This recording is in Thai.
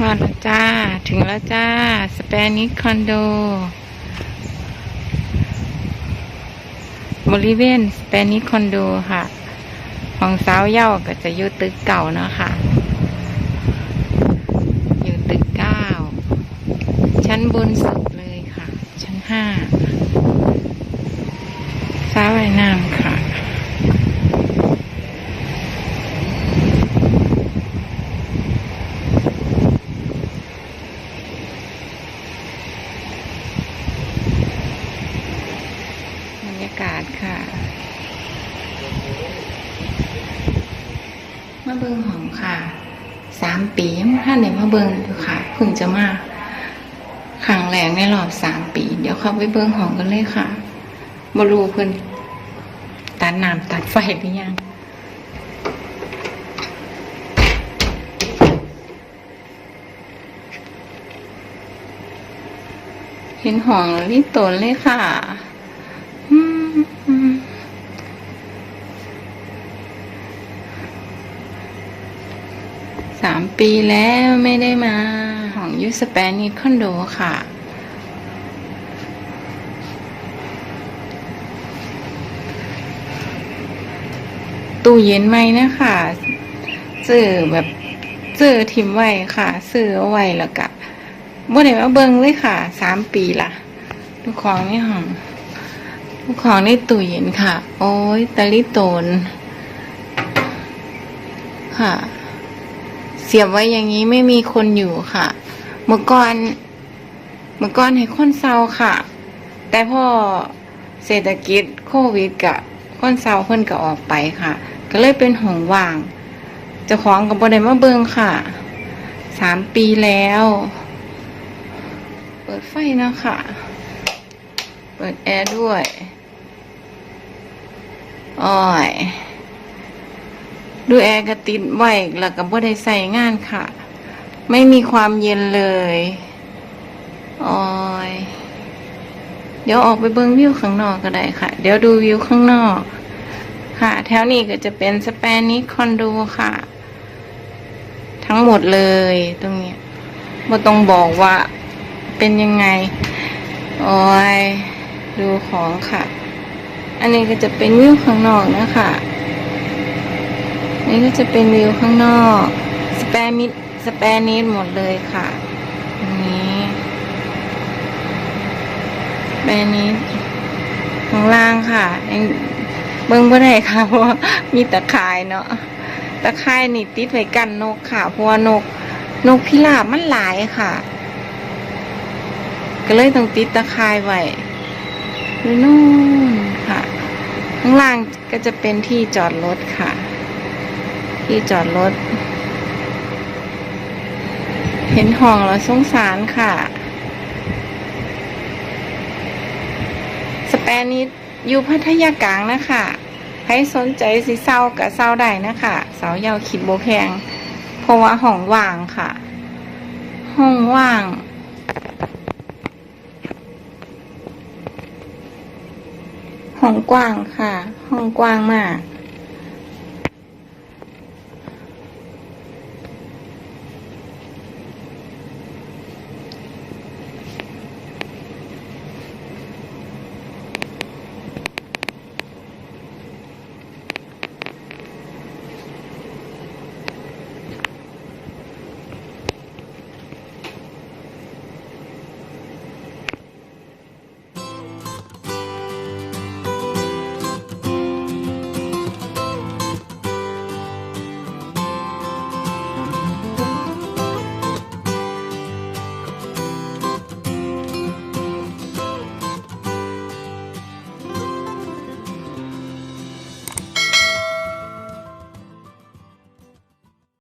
มาแล้วจ้า ถึงแล้วจ้า สเปนิคอนโด บริเวณสเปนิคอนโดค่ะ ของสาวเย่าก็จะยู่ตึกเก่าเนาะค่ะ รรยากาศค่ะ มาเบิงหอมค่ะ สามปียังท่านไหนมาเบิงอยู่ค่ะเพิ่งจะมาครั้งแรกในรอบสามปี เดี๋ยวเข้าไปเบิงหอมกันเลยค่ะบรูเพิ่นตัดน้ำตัดไฟหรือยังเห็นหอมแล้วรีบตนเลยค่ะ อืมอืม สามปีแล้วไม่ได้มาของยูสเปนิคคอนโดค่ะ ตู้เย็นไหมนะคะซื้อแบบซื้อทิมไว้ค่ะซื้อไว้แล้วก็บ่ได้มาเบิ่งเลยค่ะสามปีละลูกของในห้องลูกของในตู้เย็นค่ะ โอ้ยตะลิโตนค่ะ เสียบไว้อย่างนี้ไม่มีคนอยู่ค่ะ เมื่อก่อนเมื่อก่อนให้คนเศร้าค่ะ แต่พอเศรษฐกิจโควิดกะคนเศร้าเพิ่นก็ออกไปค่ะ ก็เลยเป็นห้องว่างจ้าของกับบ่ได้มาเบิงค่ะสามปีแล้ว เปิดไฟนะค่ะ เปิดแอร์ด้วยอ้อย ดูแอร์ก็ติดไว้แล้วก็บ่ได้ใส่งานค่ะ ไม่มีความเย็นเลยอ้อยเดี๋ยวออกไปเบิ้งวิวข้างนอกก็ได้ค่ะ เดี๋ยวดูวิวข้างนอก ค่ะ แถวนี้ก็จะเป็นสเปนิคคอนโดค่ะ ทั้งหมดเลยตรงเนี้ยบ่ต้องบอกว่าเป็นยังไงโอ้ยดูของค่ะ อันนี้ก็จะเป็นวิวข้างนอกนะคะ นี่ก็จะเป็นวิวข้างนอก สแปรมิดสแปรนิดหมดเลยค่ะตรงนี้สแปรนิดข้างล่างค่ะยังเบิ้งบ่ได้ค่ะเพราะมีตะข่ายเนาะตะข่ายนี่ติดไว้กันนกค่ะเพราะว่านก นกพิราบมันหลายค่ะ ก็เลยต้องติดตะข่ายไว้ดูนู่นค่ะ ข้างล่างก็จะเป็นที่จอดรถค่ะ ที่จอดรถ เห็นห้องแล้วสงสารค่ะสแปนิดอยู่พัทยากลางนะคะใครสนใจสิเศร้ากับเศร้าได้นะคะเสาเยาวคิดโบแพงเพราะว่าห้องว่างค่ะ ห้องว่างห้องกว้างค่ะ ห้องกว้างมาก